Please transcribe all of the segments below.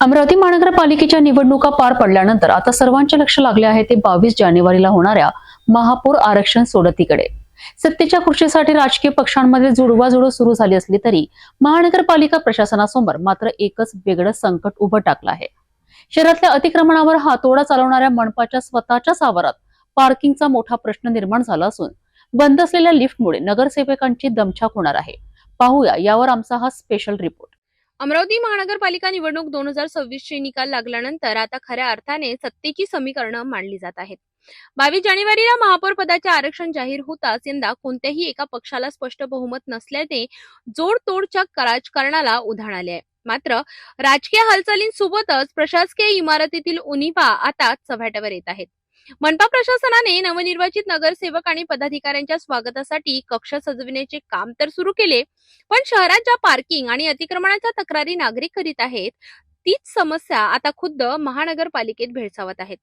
अमरावती महानगरपालिकेच्या निवडणुका पार पडल्यानंतर आता सर्वांचे लक्ष लागले आहे ते बावीस जानेवारीला होणाऱ्या महापौर आरक्षण सोडतीकडे. सत्तेच्या खुर्चीसाठी राजकीय पक्षांमध्ये जुडवाजुडव सुरू झाली असली तरी महानगरपालिका प्रशासनासमोर मात्र एकच वेगळं संकट उभं टाकलं आहे. शहरातल्या अतिक्रमणावर हातोडा चालवणाऱ्या मनपाच्या स्वतःच्याच आवारात पार्किंगचा मोठा प्रश्न निर्माण झाला असून बंद असलेल्या लिफ्टमुळे नगरसेवकांची दमछाक होणार आहे. पाहूया यावर आमचा हा स्पेशल रिपोर्ट अमरावती महानगरपालिका निवडणूक दोन हजार सव्वीसचे निकाल लागल्यानंतर आता खऱ्या अर्थाने सत्तेची समीकरणं मांडली जात आहेत. बावीस जानेवारीला महापौर पदाचे आरक्षण जाहीर होताच यंदा कोणत्याही एका पक्षाला स्पष्ट बहुमत नसल्याने जोडतोडच्या राजकारणाला उधाण आले आहे. मात्र राजकीय हालचालींसोबतच प्रशासकीय इमारतीतील उणिवा आता चव्हाट्यावर येत आहेत. मनपा प्रशासनाने नवनिर्वाचित नगरसेवक आणि पदाधिकाऱ्यांच्या स्वागतासाठी कक्ष सजविण्याचे काम तर सुरू केले पण शहरात ज्या पार्किंग आणि अतिक्रमणाच्या तक्रारी नागरिक करीत आहेत तीच समस्या आता खुद्द महानगरपालिकेत भेडसावत आहेत.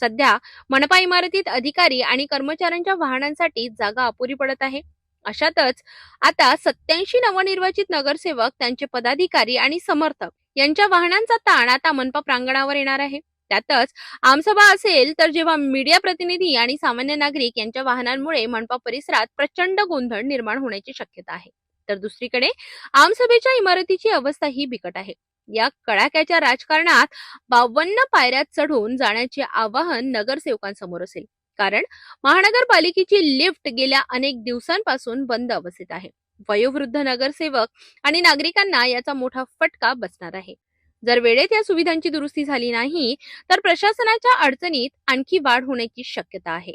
सध्या मनपा इमारतीत अधिकारी आणि कर्मचाऱ्यांच्या वाहनांसाठी जागा अपुरी पडत आहे. अशातच आता सत्याऐंशी नवनिर्वाचित नगरसेवक त्यांचे पदाधिकारी आणि समर्थक यांच्या वाहनांचा ताण आता मनपा प्रांगणावर येणार आहे. त्यातच आमसभा असेल तर जेव्हा मीडिया प्रतिनिधी आणि सामान्य नागरिक यांच्या वाहनांमुळे मनपा परिसरात प्रचंड गोंधळ निर्माण होण्याची शक्यता आहे. तर दुसरीकडे आमसभेच्या इमारतीची अवस्था ही बिकट आहे. या कडाक्याच्या राजकारणात बावन्न पायऱ्यात चढून जाण्याचे आवाहन नगरसेवकांसमोर असेल. कारण महानगरपालिकेची लिफ्ट गेल्या अनेक दिवसांपासून बंद अवस्थेत आहे. वयोवृद्ध नगरसेवक आणि नागरिकांना याचा मोठा फटका बसणार आहे. जर वेळेत या सुविधांची दुरुस्ती झाली नाही तर प्रशासनाच्या अडचणीत आणखी वाढ होण्याची शक्यता आहे.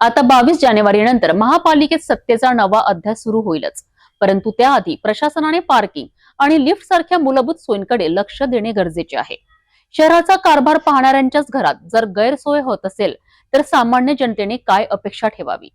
आता बावीस जानेवारी नंतर महापालिकेत सत्तेचा नवा अध्याय सुरू होईलच. परंतु त्याआधी प्रशासनाने पार्किंग आणि लिफ्ट सारख्या मूलभूत सोयींकडे लक्ष देणे गरजेचे आहे. शहराचा कारभार पाहणाऱ्यांच्याच घरात जर गैरसोय होत असेल तर सामान्य जनतेने काय अपेक्षा ठेवावी?